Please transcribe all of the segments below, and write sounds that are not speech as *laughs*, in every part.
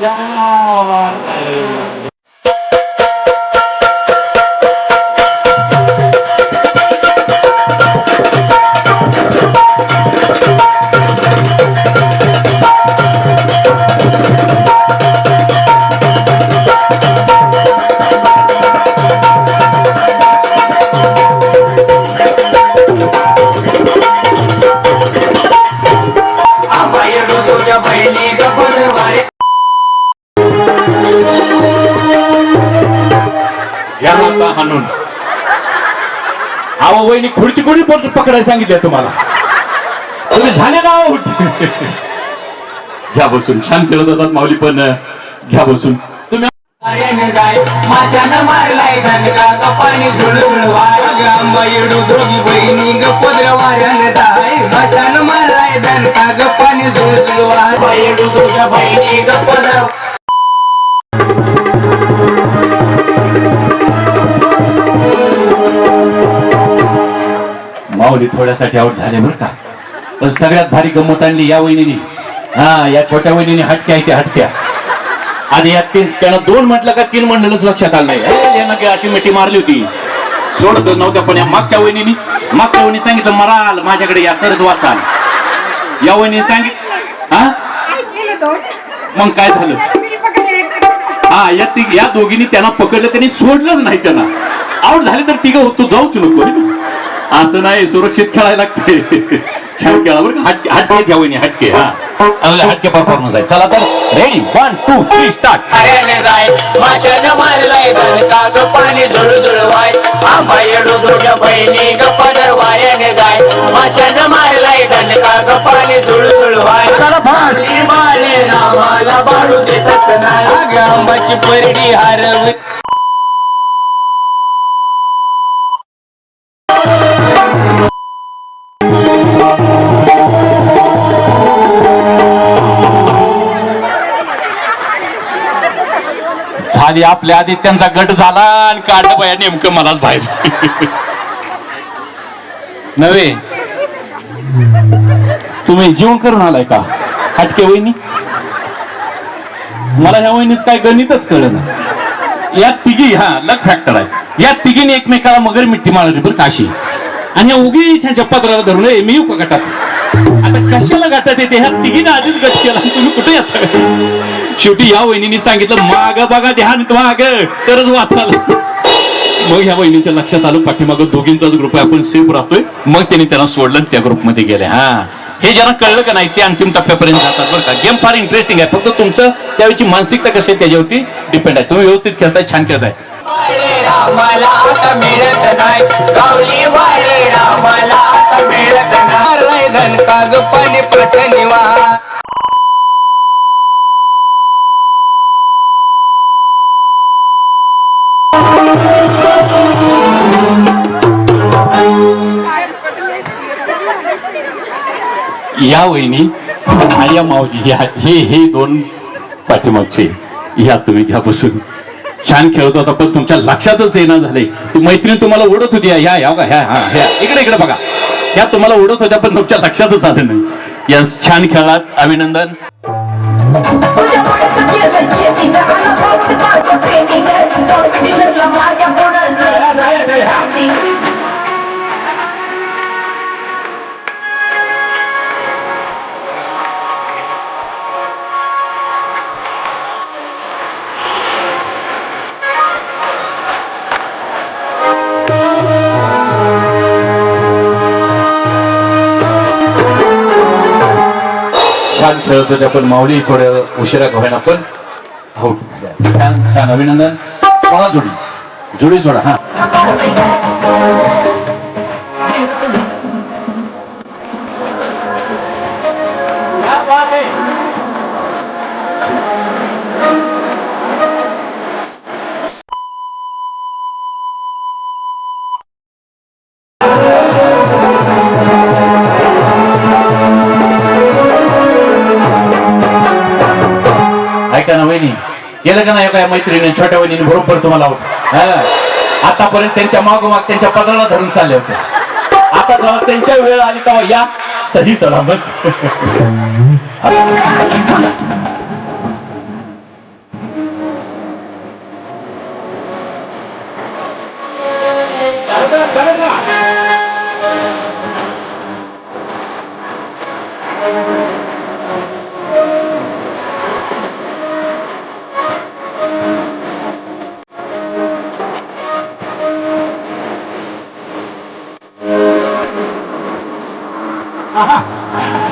Yeah, अहो खुर्ची कोणी पकडायला सांगितलं तुम्हाला? तुम्ही झाले ना घ्या बसून. छान खेळत होतात माऊली पण. घ्या बसून. तुम्ही माऊली थोड्यासाठी आउट झाले बरं का. पण सगळ्यात भारी गंमत आणली या वहिनीने. हा या छोट्या वहिनीने हटक्या आहे त्या हटक्या. आणि या तीन त्यानं दोन म्हटलं का तीन म्हणलेलंच लक्षात आलं नाही. यानं अशी मिठी मारली होती. सोडत नव्हत्या पण या मागच्या वहिनीने मागच्या वहिनी सांगितलं मराल माझ्याकडे या तरच वाचाल. या वहिनी सांगितलं हा? मग काय झालं? हा या ती या दोघींनी त्यांना पकडलं त्यांनी सोडलंच नाही त्यांना. आऊट झाले तर तिघ होतो जाऊच नको असं नाही सुरक्षित खेळायला लागते छान खेळा बरं हटके हटके घ्या हटके हा. चांगले हटके परफॉर्मन्स आहे चला तर ready one two three start पाणी धुळ धुळवाय ग पाणी धुळ धुळवाय परडी झाली आपल्या आधी त्यांचा गट झाला आणि काढलं बाया नेमकं मलाच बाहेर. नव्हे तुम्ही जेवण करून आलाय का? हटके वहिनी? मला ह्या वहिनीच काय गणितच कळलं या तिघी हा लक फॅक्टर आहे. या तिघीने एकमेकाला मगर मिठी मारली बरं काशी आणि या उगी ह्याच्या पत्राला धरून मी येऊ का गटात. आता कशाला गटात येते? ह्या तिघीने आधीच गट केला तुम्ही कुठे येता? शेवटी या वहिनीने सांगितलं माग बघा ध्यान माग. तरच वाचाल मग ह्या वहिनीच्या लक्षात आलं पाठीमागं दोघींचाच ग्रुप आहे. आपण सेफ राहतोय. मग त्यांनी त्यांना सोडलं त्या ग्रुपमध्ये गेले. हा. हे ज्यांना कळलं का नाही ते अंतिम टप्प्यापर्यंत जातात बरं का. गेम फार इंटरेस्टिंग आहे. फक्त तुमचं त्यावेळीची मानसिकता कशी आहे त्याच्यावरती डिपेंड आहे. तुम्ही व्यवस्थित खेळताय छान खेळताय. या वहिनी आणि या मावजी या हे हे दोन पाठीमागचे या तुम्ही घ्या बसून. छान खेळत होता पण तुमच्या लक्षातच येणार झाले मैत्रीण तुम्हाला ओढत होती या या बघा ह्या हा ह्या इकडे इकडे बघा. ह्या तुम्हाला ओढत होत्या पण तुमच्या लक्षातच आलं नाही. यस छान खेळात अभिनंदन. *laughs* छान खेळत होते आपण. माऊली थोड्या उशिरा का आपण हो छान छान अभिनंदन. सोडा जोडी. जोडी सोडा हा. केलं का नाही काय मैत्रिणी छोट्या वहिनी बरोबर तुम्हाला आवड आतापर्यंत त्यांच्या मागोमाग त्यांच्या पदराला धरून चालले होते. आता जेव्हा त्यांच्या वेळ आली तेव्हा या सही सलामत. *laughs* छान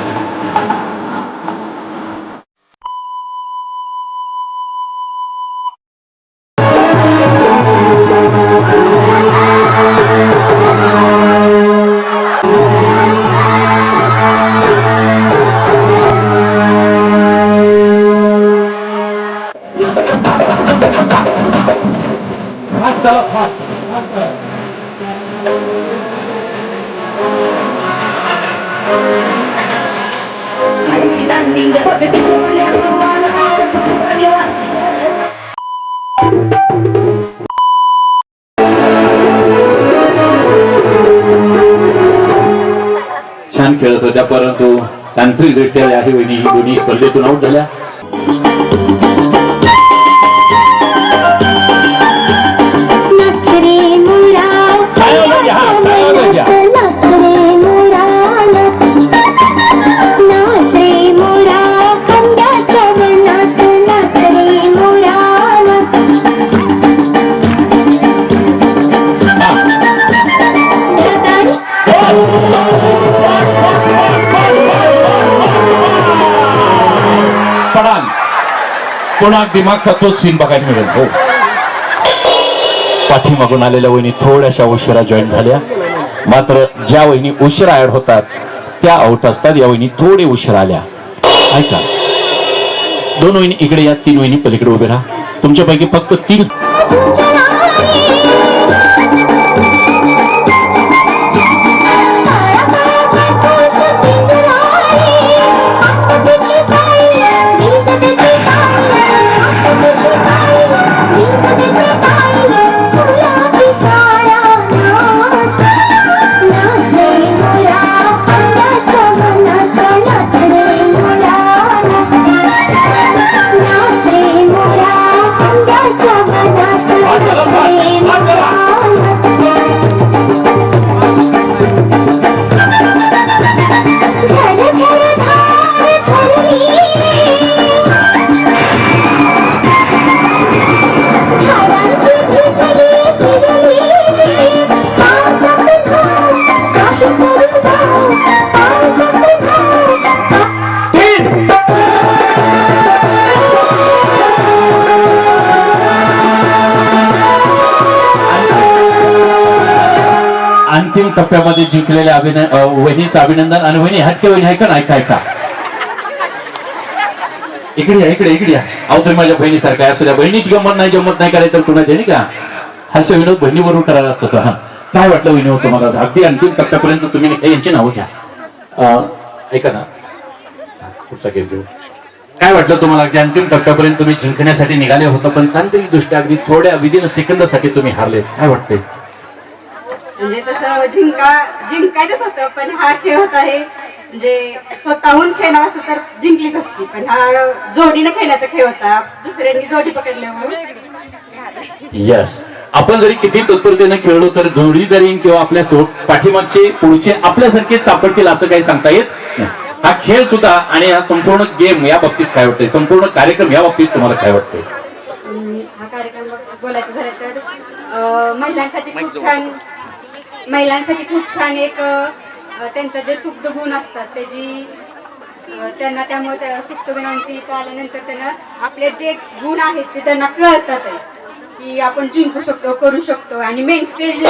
स्पर्धेतून आऊट झाल्या? पुन्हा दिमागचा तोच सीन बघायला मिळेल? हो. पाठीमागून आलेल्या वहिनी थोड्याशा उशिरा जॉईन झाल्या. मात्र ज्या वहिनी उशिरा ऍड होतात त्या आउट असतात. या वहिनी थोडे उशिरा आल्या. ऐका. दोन वहिनी इकडे या तीन वहिनी पलीकडे उभे राहा. तुमच्यापैकी फक्त तीन अंतिम टप्प्यामध्ये जिंकलेल्या अभिनय वहिनीचं अभिनंदन. आणि वहिनी हटके वहिनी ऐका ना ऐका ऐका. इकडे या इकडे इकडे या. अहो तुम्ही माझ्या बहिणीसारखा असू द्या. बहिणीची गंमत नाही जमत नाही करायचं तर कुणाच्या नाही का? हास्य विनोद बहिणीवरून करायला होतो हा. काय वाटलं विनोद हो तुम्हाला? अगदी अंतिम टप्प्यापर्यंत तुम्ही यांची नावं घ्या. ऐका ना. पुढचा गेम घेऊ. काय वाटलं तुम्हाला? अगदी अंतिम टप्प्यापर्यंत तुम्ही जिंकण्यासाठी निघाले होतं पण तांत्रिक दृष्ट्या अगदी थोड्या विदिन सेकंदासाठी तुम्ही हारले काय वाटतंय? म्हणजे तसं जिंका जिंकायचंच होतं पण हा खेळ होता हे म्हणजे स्वतःहून खेळणार असं तर जिंकलीच असती पण हा जोडीने खेळण्याचा खेळ होता. दुसऱ्यांनी जोडी पकडल्यामुळे. यस आपण जरी किती तत्परतेने खेळलो तर जोडीदारी किंवा आपल्यासोबत पाठीमागचे पुढचे आपल्यासारखेच सापडतील असं काही सांगता येत नाही. हा खेळ सुद्धा आणि हा संपूर्ण गेम या बाबतीत काय वाटतंय? संपूर्ण कार्यक्रम या बाबतीत तुम्हाला काय वाटतंय? अं, हा कार्यक्रम बोलायचं झालं तर अं, महिलांसाठी खूप छान महिलांसाठी खूप छान एक त्यांचं जे सुप्त गुण असतात त्याची त्यांना त्यामुळे सुप्त गुणांची इथं आल्यानंतर त्यांना आपले जे गुण आहेत ते त्यांना कळतात. आहे की आपण जिंकू शकतो करू शकतो. आणि मेन स्टेज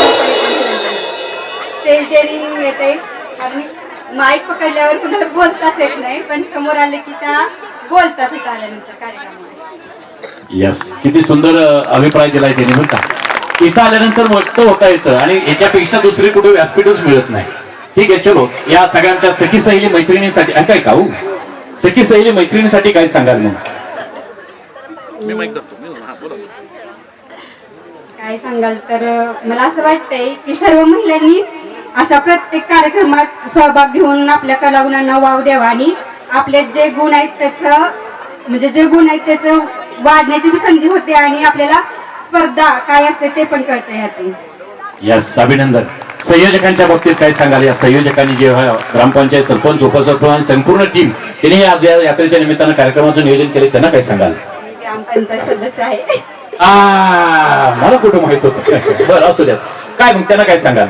स्टेज डेअरिंग येते. आणि माईक पकडल्यावर कुणाला बोलताच येत नाही पण समोर आले की त्या बोलतात इथं आल्यानंतर कार्यक्रमात येस किती सुंदर अभिप्राय दिलाय त्यांनी बरं का? इथं आल्यानंतर व्यक्त होता येतं आणि याच्यापेक्षा दुसरी कुठे व्यासपीठच मिळत नाही. ठीक आहे चलो. या सगळ्यांच्या सखी सहेली मैत्रिणींसाठी काय का हो? सखी सहेली मैत्रिणींसाठी काय सांगाल मग? काय सांगाल तर मला असं वाटतंय की सर्व महिलांनी अशा प्रत्येक कार्यक्रमात सहभाग घेऊन आपल्या कलागुणांना वाव द्यावा आणि आपले जे गुण आहेत त्याचं म्हणजे जे गुण आहेत त्याचं वाढण्याची बी संधी होते आणि आपल्याला स्पर्धा काय असते ते पण कळता येते यस अभिनंदन. संयोजकांच्या बाबतीत काय सांगाल? या संयोजकांनी जे ग्रामपंचायत सरपंच उपसरपंच आणि संपूर्ण टीम त्यांनी आज या यात्रेच्या निमित्तानं कार्यक्रमाचं नियोजन केले त्यांना काय सांगाल? ग्रामपंचायत सदस्य आहे. आ मला कुठं माहीत होतं? बरं असू द्या. काय मग त्यांना काय सांगाल?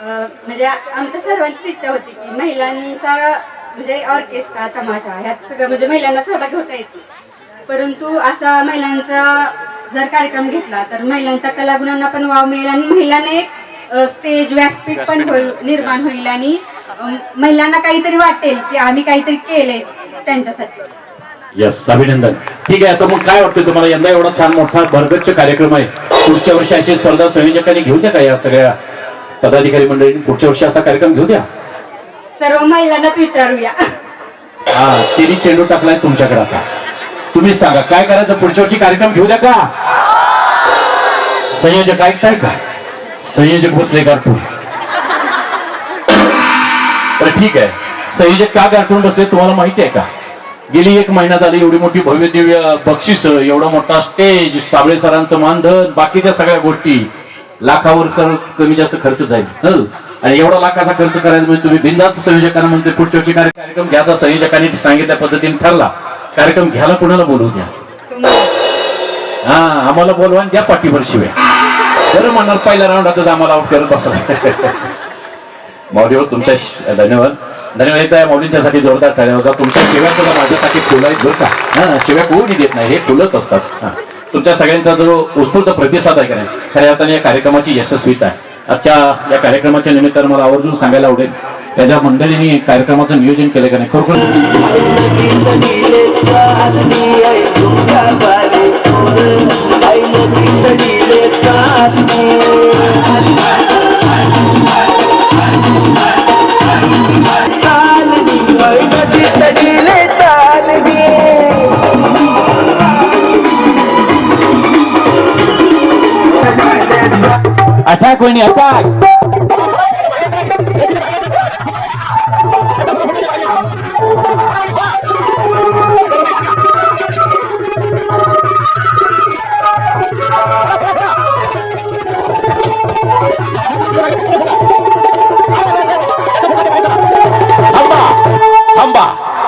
अं, म्हणजे आमच्या सर्वांचीच इच्छा होती की महिलांचा म्हणजे ऑर्केस्ट्रा तमाशा ह्यात सगळं म्हणजे महिलांना सहभाग होता येते परंतु असा महिलांचा जर कार्यक्रम घेतला तर महिलांच्या कलागुणांना पण वाव मिळेल आणि महिलांना एक स्टेज व्यासपीठ पण होईल निर्माण होईल आणि महिलांना काहीतरी वाटेल की आम्ही काहीतरी केलंय त्यांच्यासाठी. यस अभिनंदन. ठीक आहे आता मग काय वाटतं तुम्हाला? यंदा एवढा छान मोठा भरगच्च कार्यक्रम आहे. पुढच्या वर्षी अशी स्पर्धा संयोजकांनी घेऊ द्या का या सगळ्या पदाधिकारी मंडळींनी? पुढच्या वर्षी असा कार्यक्रम घेऊ द्या. सर्व महिलांनाच विचारूया. हा तिने चेंडू टाकलाय तुमच्याकडे आता. तुम्हीच सांगा काय करायचं? पुढच्या वर्षी कार्यक्रम घेऊ द्या का? संयोजक ऐकताय का? संयोजक बसले कार्टून बरं ठीक आहे. संयोजक का कार्टून बसले तुम्हाला माहिती आहे का? गेली एक महिना झाली एवढी मोठी भव्य दिव्य बक्षीस एवढा मोठा स्टेज साबळे सरांचं मानधन बाकीच्या सगळ्या गोष्टी. लाखावर तर कमी जास्त खर्च जाईल आणि एवढा लाखाचा खर्च करायचा म्हणजे तुम्ही बिंदात संयोजकांना म्हणते पुढच्या वर्षी कार्य- कार्यक्रम घ्यायचा संयोजकांनी सांगितल्या पद्धतीने ठरला. कार्यक्रम घ्यायला कोणाला बोलू द्या? हा आम्हाला बोलवा द्या पाठीवर शिव्या. बरं म्हणणार पहिल्या राऊंडातच आम्हाला आउट करत बसला माऊलीवर तुमच्या धन्यवाद. धन्यवाद आहे माऊलींच्यासाठी जोरदार टाळ्या होता. तुमच्या शिव्या सुद्धा माझ्यासाठी फुलं आहेत बरं का. हा शिव्या कोणी देत नाही हे फुलंच असतात. हा. तुमच्या सगळ्यांचा जो उत्स्फूर्त प्रतिसाद आहे का नाही खऱ्या अर्थाने या कार्यक्रमाची यशस्वीता आहे. आजच्या या कार्यक्रमाच्या निमित्तानं मला आवर्जून सांगायला आवडेल त्याच्या मंडळींनी कार्यक्रमाचं नियोजन केलं का नाही खरोखर अटॅक वहिनी अटॅक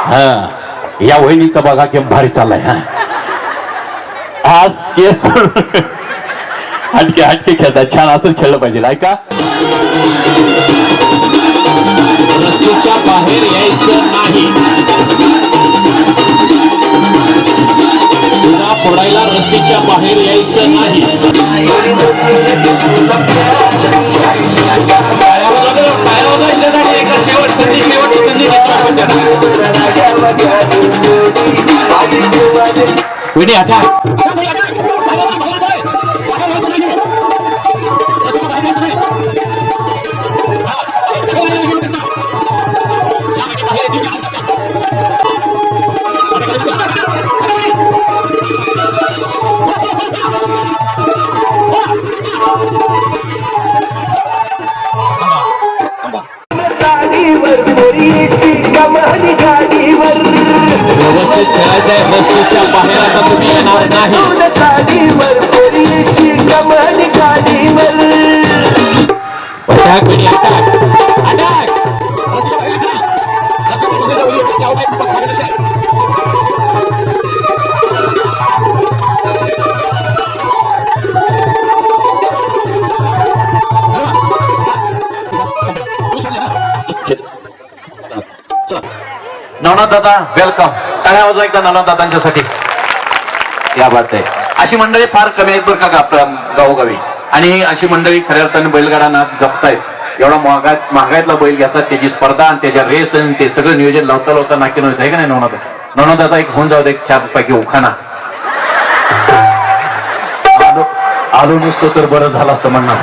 हा. या वहिनीचा बघा की भारी चाललाय हा. आज केस हटके हटके खेळतात. छान असंच खेळलं पाहिजे ऐका रस्सीच्या बाहेर यायचं नाही. फोडायला रस्सीच्या बाहेर यायचं नाही. एका शेवट संधी शेवटची संधी आपण त्यांना. खेळायचंय बाहेर आता तुम्ही येणार नाही अटॅक अटॅक नवनाथ दादा वेलकम टाळ्या वाजवा एकदा नाना दादांच्यासाठी या बात आहे अशी मंडळी फार कमी आहेत बरं का आपल्या गावोगावी. आणि अशी मंडळी खऱ्या अर्थाने बैलगाडा जपतायत. एवढा महागात महागायतला बैल घेतात त्याची स्पर्धा आणि त्याच्या रेस आणि ते सगळं नियोजन लावता लावता नाकी नव्हतं आहे का नाही नवनाथ? नवनाथाचा एक होऊन जाऊ दे चार पैकी उखाना आलो आलो नसतो तर बरं झालं असतं म्हणणार.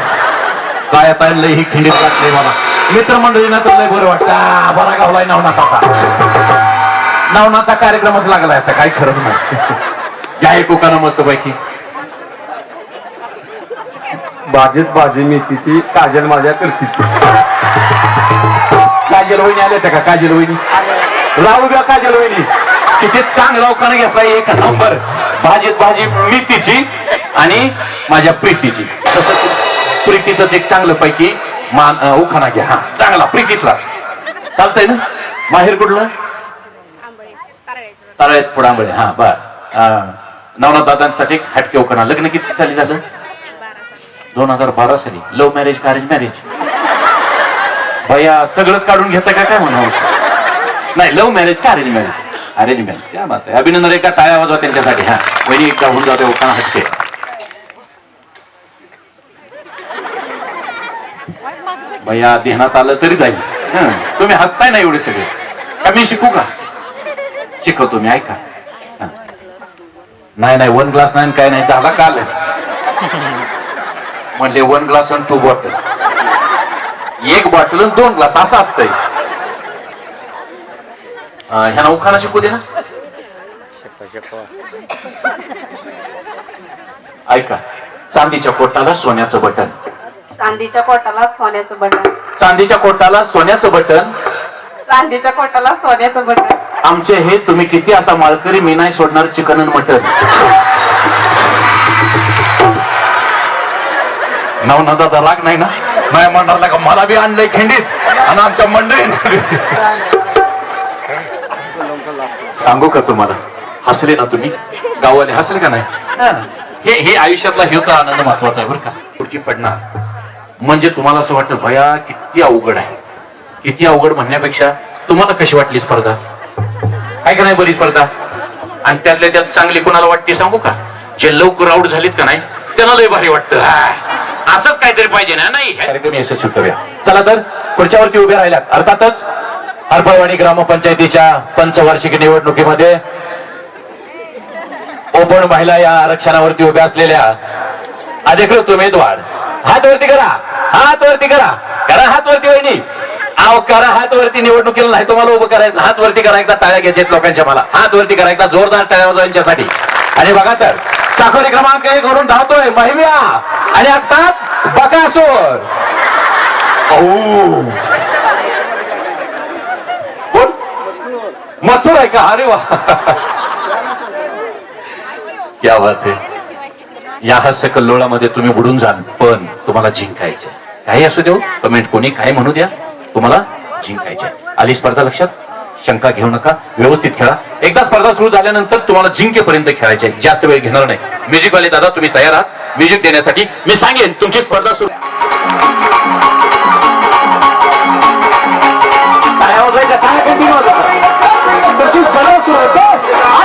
काय आता लय ही खिंडीत वाटते मला. मित्रमंडळीना तर लय बरं वाटतं. बरा गावलाय नवनाथाचा नवनाचा कार्यक्रमच लागलाय आता काही खरंच नाही. या एक उखाना मस्त पैकी भाजीत भाजी मेथीची काजल माझ्या करतीची. काजल वहिनी आल्या होत्या का? काजल वहिनी? राहू द्या काजल वहिनी. किती चांगला उखाणा घेतला एक नंबर. भाजीत भाजी मितीची आणि माझ्या प्रीतीची. तसं प्रीतीच एक चांगलं पैकी मान उखाणा घ्या. हा चांगला प्रीतीतलाच. चालतंय ना? माहेर कुठलं? तारळ्यात पुडांबळे हा बर. नवनाथ दादांसाठी हटके उखाणा लग्न किती साली झालं? दोन हजार बारा साली. लव्ह मॅरेज का अरेंज मॅरेज भैया सगळंच काढून घेता का? काय म्हणावं नाही लव्ह मॅरेज का अरेंज मॅरेज अरेंजमेंट क्या बात आहे. अभिनंदन एका टाळ्या वाजवा त्यांच्यासाठी. हा वहिनी एकदा होऊन जाते ओकाना हटके. भैया ध्यानात आलं तरी जाईल. तुम्ही हसताय ना एवढे सगळे? का मी शिकू का? शिकवतो मी ऐका. नाही नाही वन ग्लास नाही काय नाही झाला काल म्हणले वन ग्लास आणि टू बॉटल एक बॉटल आणि दोन ग्लास असं असतंय अं, ह्याला उखाणा शिकू दे ना ऐका चांदीच्या कोटाला सोन्याचं बटन चांदीच्या कोटाला सोन्याचं बटन चांदीच्या कोटाला सोन्याचं बटन चांदीच्या कोटाला सोन्याचं बटन आमचे हे तुम्ही किती असा माळकरी मी नाही सोडणार चिकन आणि मटन? दादा राग नाही ना? नाही म्हणणार का? मला बी आणलंय खिंडीत आणि आमच्या मंडळीत सांगू का तुम्हाला? हसले ना तुम्ही? गाववाले हसले का नाही? हे. हे आयुष्यातला हे होता आनंद महत्त्वाचा आहे बरं का. पुढची पडणार. म्हणजे तुम्हाला असं वाटतं भया किती अवघड आहे. किती अवघड म्हणण्यापेक्षा तुम्हाला कशी वाटली स्पर्धा? आहे का नाही बरी स्पर्धा? आणि त्यातल्या त्यात चांगली कोणाला वाटते सांगू का? जे लवकर आउट झालीत का नाही त्यांना लय भारी वाटतं. हा, असंच काहीतरी पाहिजे ना नाही? कार्यक्रम यशस्वी करूया. चला तर खुर्च्यावरती उभ्या राहिल्यात अर्थातच हरपळवाडी ग्रामपंचायतीच्या पंचवार्षिक निवडणुकीमध्ये ओपन महिला या आरक्षणावरती उभ्या असलेल्या अधिकृत उमेदवार. हात वरती करा. हात वरती करा. करा हात वरती वहिनी आव करा हात वरती निवडणुकीला नाही तुम्हाला उभं करायचं हात वरती करा एकदा टाळ्या घ्यायचे लोकांच्या मला. हात वरती करा एकदा जोरदार टाळ्या वाजवा यांच्यासाठी. आणि बघा तर चाकोरी क्रमांक एक वरून धावतोय महिम्या. आणि आता बकासोर. कोण? मथुर आहे का? अरे वा. क्या बात आहे या हास्य कल्लोळामध्ये तुम्ही बुडून जाल पण तुम्हाला जिंकायचे काही असू देऊ कमेंट कोणी काय म्हणू द्या. तुम्हाला जिंकायचे आली स्पर्धा लक्षात शंका घेऊ नका व्यवस्थित खेळा एकदा स्पर्धा सुरू झाल्यानंतर तुम्हाला जिंकेपर्यंत खेळायचे जास्त वेळ घेणार नाही म्युझिक वाले दादा तुम्ही तयार आहात म्युझिक देण्यासाठी मी सांगेन तुमची स्पर्धा सुरू तुमची स्पर्धा सुरू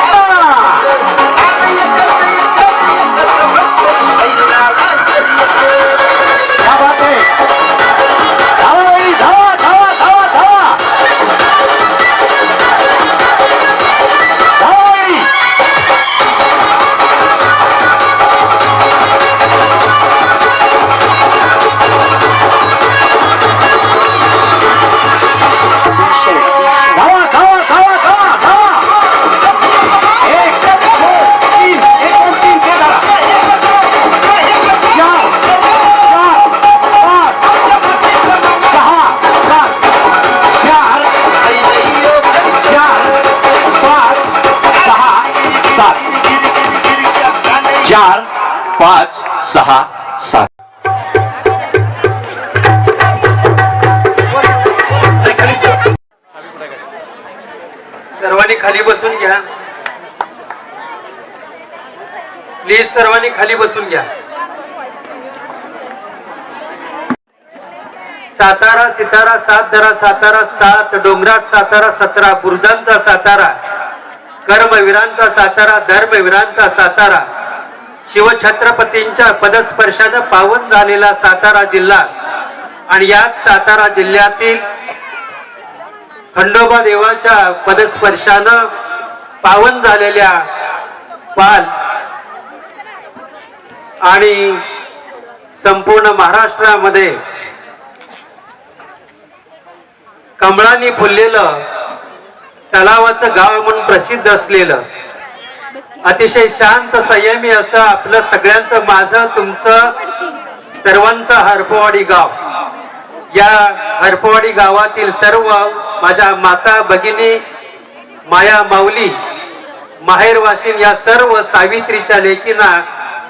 सहा सात सर्वांनी खाली बसून घ्या. प्लीज सर्वांनी खाली बसून घ्या. सातारा सितारा सात धरा सातारा सात. डोंगरात सातारा सतरा. बुरुजांचा सातारा. कर्मवीरांचा सातारा धर्मवीरांचा सातारा. शिवछत्रपतींच्या पदस्पर्शानं पावन झालेला सातारा जिल्हा आणि याच सातारा जिल्ह्यातील खंडोबा देवाच्या पदस्पर्शानं पावन झालेल्या पाल आणि संपूर्ण महाराष्ट्रामध्ये कमळांनी फुललेलं तलावाचं गाव म्हणून प्रसिद्ध असलेलं अतिशय शांत संयमी असं आपलं सगळ्यांचं माझं तुमचं सर्वांचं हरपवाडी गाव. या हरपवाडी गावातील सर्व माझ्या माता भगिनी माया माऊली माहेरवासीन या सर्व सावित्रीच्या लेकींना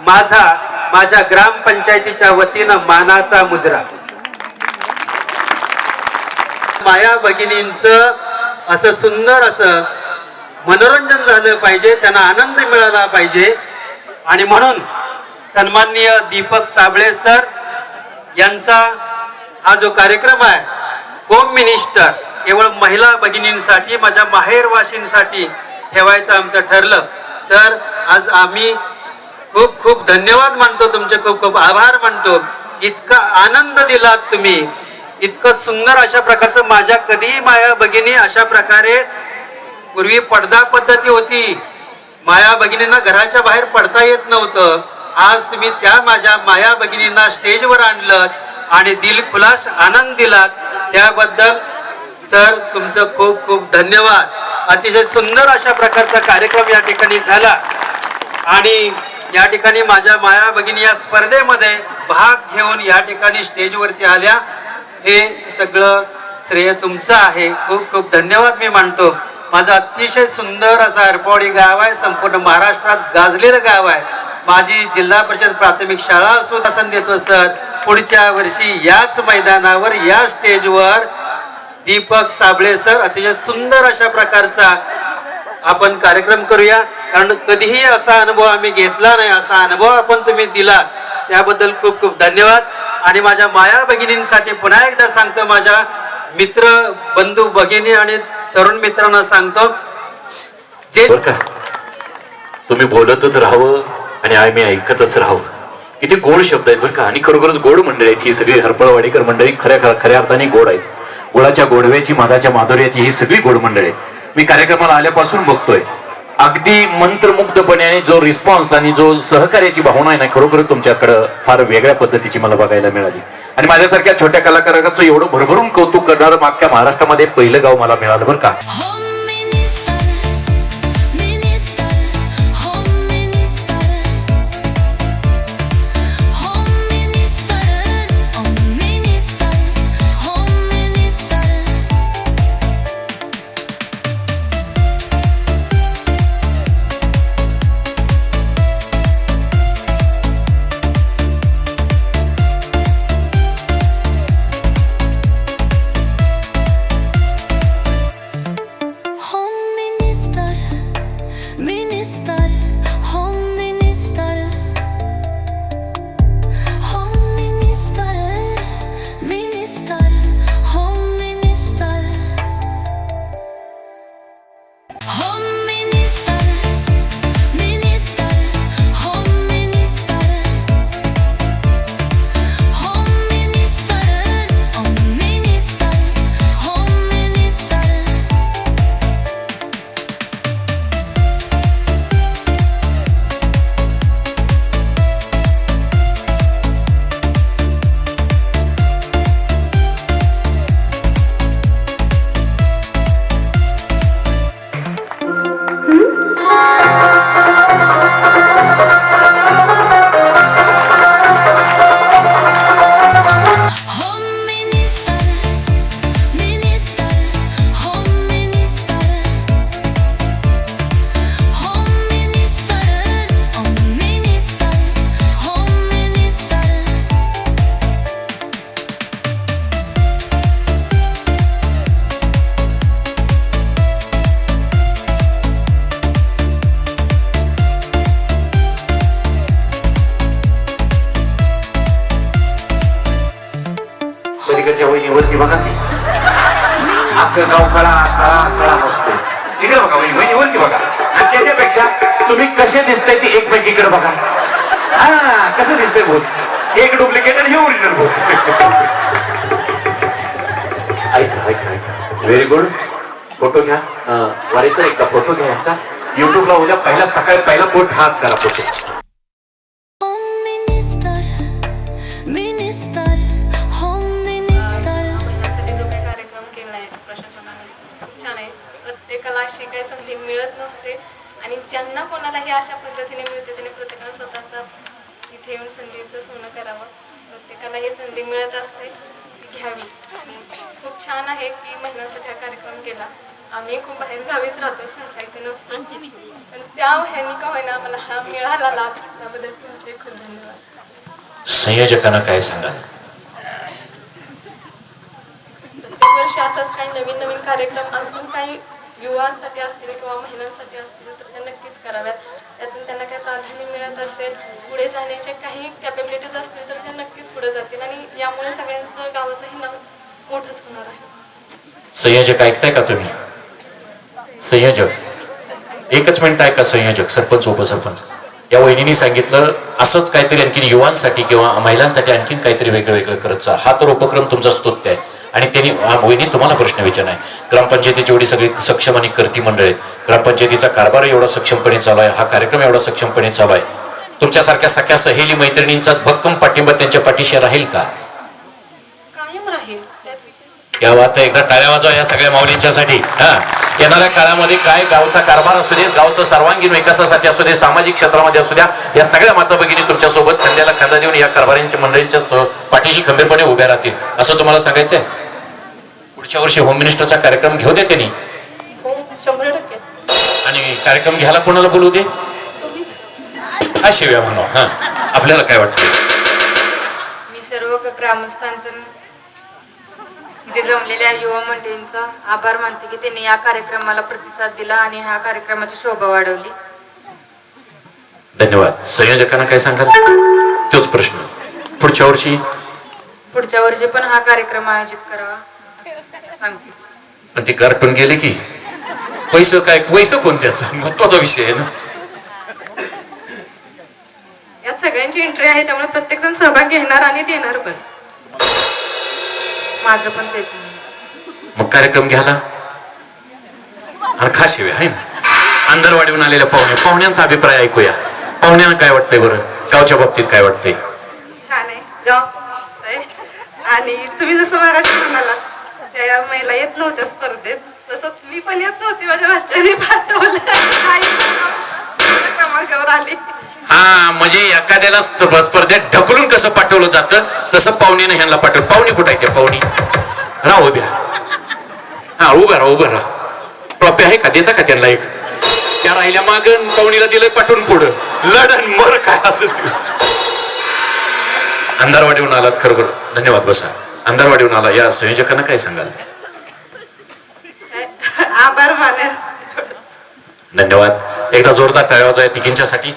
माझा माझ्या ग्रामपंचायतीच्या वतीनं मानाचा मुजरा. माया भगिनींचं असं सुंदर असं मनोरंजन झालं पाहिजे त्यांना आनंद मिळाला पाहिजे. आणि म्हणून सन्माननीय दीपक साबळे सर यांचा हा जो कार्यक्रम आहे होम मिनिस्टर केवळ महिला भगिनींसाठी माझ्या माहेरवासींसाठी ठेवायचं आमचं ठरलं. सर आज आम्ही खूप खूप धन्यवाद मानतो तुमचे खूप खूप आभार मानतो. इतका आनंद दिलात तुम्ही. इतकं सुंदर अशा प्रकारचं माझ्या कधीही माया भगिनी अशा प्रकारे पूर्वी पडदा पद्धती होती. माया भगिनींना घराच्या बाहेर पडता येत नव्हतं. आज तुम्ही त्या माझ्या माया भगिनींना स्टेजवर आणलं आणि दिल खुलास आनंद दिलात. त्याबद्दल सर तुमचं खूप खूप धन्यवाद. अतिशय सुंदर अशा प्रकारचा कार्यक्रम या ठिकाणी झाला. आणि या ठिकाणी माझ्या माया भगिनी या स्पर्धेमध्ये भाग घेऊन या ठिकाणी स्टेजवरती आल्या. हे सगळं श्रेय तुमचं आहे. खूप खूप धन्यवाद मी मानतो. माझं अतिशय सुंदर असं हरपवाडी गाव आहे. संपूर्ण महाराष्ट्रात गाजलेलं गाव आहे. माझी जिल्हा परिषद प्राथमिक शाळा असो आसन देतो सर पुढच्या वर्षी याच मैदानावर या स्टेजवर दीपक साबळे सर अतिशय सुंदर अशा प्रकारचा आपण कार्यक्रम करूया. कारण कधीही असा अनुभव आम्ही घेतला नाही असा अनुभव आपण तुम्ही दिला. त्याबद्दल खूप खूप धन्यवाद. आणि माझ्या माया भगिनींसाठी पुन्हा एकदा सांगतो माझ्या मित्र बंधू भगिनी आणि तरुण मित्रांना सांगतो जे का? तुम्ही बोलतच राहावं आणि आम्ही ऐकतच राहावं. किती गोड शब्द आहेत बरं का? आणि खरोखरच गोड मंडळी आहेत ही सगळी. हरपळवाडीकर मंडळी खऱ्या खऱ्या खऱ्या अर्थाने गोड आहेत. गुळाच्या गोडव्याची मादाच्या माधुर्याची ही सगळी गोड मंडळी आहेत. मी कार्यक्रमाला आल्यापासून बघतोय. अगदी मंत्रमुग्धपणे आणि जो रिस्पॉन्स आणि जो सहकार्याची भावना आहे ना खरोखर तुमच्याकडं फार वेगळ्या पद्धतीची मला बघायला मिळाली. आणि माझ्यासारख्या छोट्या कलाकाराचं एवढं भरभरून कौतुक करणारं मागच्या महाराष्ट्रामध्ये पहिलं गाव मला मिळालं बरं का. हो, तुम्ही कसे दिसताय ती एकमेकीकडे बघा. हा कसं दिसतंय भूत? एक डुप्लिकेट आणि हे ओरिजिनल भूत. ऐका ऐका ऐका. व्हेरी गुड फोटो घ्या. वारे एकदा फोटो घ्या यांचा. युट्यूबला उद्या पहिला सकाळी पहिला पोस्ट हाच करा फोटो अशा पद्धतीने मिळते त्याने प्रत्येकानं स्वतःचा इथे येऊन संधीचं सोनं करावं. प्रत्येकाला ही संधी मिळत असते ती घ्यावी. आणि खूप छान आहे की महिलांसाठी हा कार्यक्रम केला. आम्ही खूप बाहेर गावीच राहतो सहसा इथे नसतो. पण त्या ह्यानी का होईना आम्हाला हा मिळाला लाभ त्याबद्दल तुमचे खूप धन्यवाद. संयोजकांना काय सांगाल? प्रत्येक वर्षी असाच काही नवीन नवीन कार्यक्रम अजून काही युवांसाठी असतील किंवा महिलांसाठी असतील तर त्या नक्कीच कराव्यात. त्यातून त्यांना काही प्राधान्य मिळत असेल पुढे जाण्याचे काही कॅपेबिलिटीज असतील तर त्या नक्कीच पुढे जातील. आणि यामुळे सगळ्यांचं गावाचंही नाव मोठंच होणार आहे. संयोजक ऐकताय का तुम्ही? संयोजक. एकच मिनिट आहे का संयोजक? सरपंच उपसरपंच. या वहिनीने सांगितलं असंच काहीतरी आणखीन युवांसाठी किंवा महिलांसाठी आणखीन काहीतरी वेगळं वेगळं करत हा तर उपक्रम तुमचा स्तुत्य आहे. आणि त्यांनी वहिनी तुम्हाला प्रश्न विचारणार आहे. ग्रामपंचायतीची एवढी सगळी सक्षम आणि करती मंडळ आहेत. ग्रामपंचायतीचा कारभार एवढा सक्षमपणे चालू आहे. हा कार्यक्रम एवढा सक्षमपणे चालू आहे. तुमच्यासारख्या सख्या सहेली मैत्रिणींचा भक्कम पाठिंबा त्यांच्या पाठीशी राहील का? या वात एकदा टाळ्या वाजवा या सगळ्या माऊलींच्यासाठी. हा. येणाऱ्या काळामध्ये काय गावचा कारभार असू दे गावचं सर्वांगीण विकासासाठी असू दे सामाजिक क्षेत्रामध्ये असू द्या या सगळ्या माता भगिनी तुमच्यासोबत खांद्याला खांदा देऊन या कारभाऱ्यांच्या मंडळींच्या पाठीशी खंबीरपणे उभ्या राहतील. असं तुम्हाला सांगायचंय? पुढच्या वर्षी होम मिनिस्टरचा कार्यक्रम घेऊ दे त्यांनी. हो शंभर टक्के. आणि कार्यक्रम घ्यायला कोणाला बोलू दे? हा शिव्या म्हणू हा. आपल्याला काय वाटतं? मी सर्व ग्रामस्थांचं इथे जमलेल्या युवा मंडळींचा आभार मानते की त्यांनी या कार्यक्रमाला प्रतिसाद दिला आणि ह्या कार्यक्रमाची शोभा वाढवली. धन्यवाद. संयोजकांना काय सांगाल? तोच प्रश्न. पुढच्या वर्षी? पुढच्या वर्षी पण हा कार्यक्रम आयोजित करावा. पण ते कार्टून गेले की. पैसे काय पैसे कोण त्याचा महत्त्वाचा विषय आहे ना. यात सगळ्यांची एंट्री आहे त्यामुळे प्रत्येक जण सहभाग घेणार आणि देणार पण. माझं पण तेच. मग कार्यक्रम घ्यायला आणि खास येऊया आहे ना? अंधरवाडीहून आलेल्या पाहुणे पाहुण्यांचा अभिप्राय ऐकूया. पाहुण्यांना काय वाटतंय बरं? गावच्या बाबतीत काय वाटतंय? छान आहे. गाव. आणि तुम्ही जसं मागाशी म्हणाला त्या महिला येत नव्हत्या स्पर्धेत. तसं मी पण येत नव्हती माझ्या भाच्याने पाठवलं. क्रमांकावर आली. हा म्हणजे एखाद्याला स्पर्धेत ढकलून कसं पाठवलं जातं तसं पाहुणीनं ह्यांना पाठवलं. पाहुणी कुठं आहे त्या पाहुणी? राहू द्या हा उभा राहा उभा राहा. ट्रॉफी आहे का? देता का त्यांना एक? त्या राहिल्या माग पाहुणीला दिलं पाठवून पुढं. लढन मर काय असेल अंधारवाडीहून आलात खरोखर धन्यवाद बसा. अंधारवाडीहून आला. या संयोजकांना काय सांगाल? आभार माने धन्यवाद. एकदा जोरदार टाळ्या या तिघींच्यासाठी.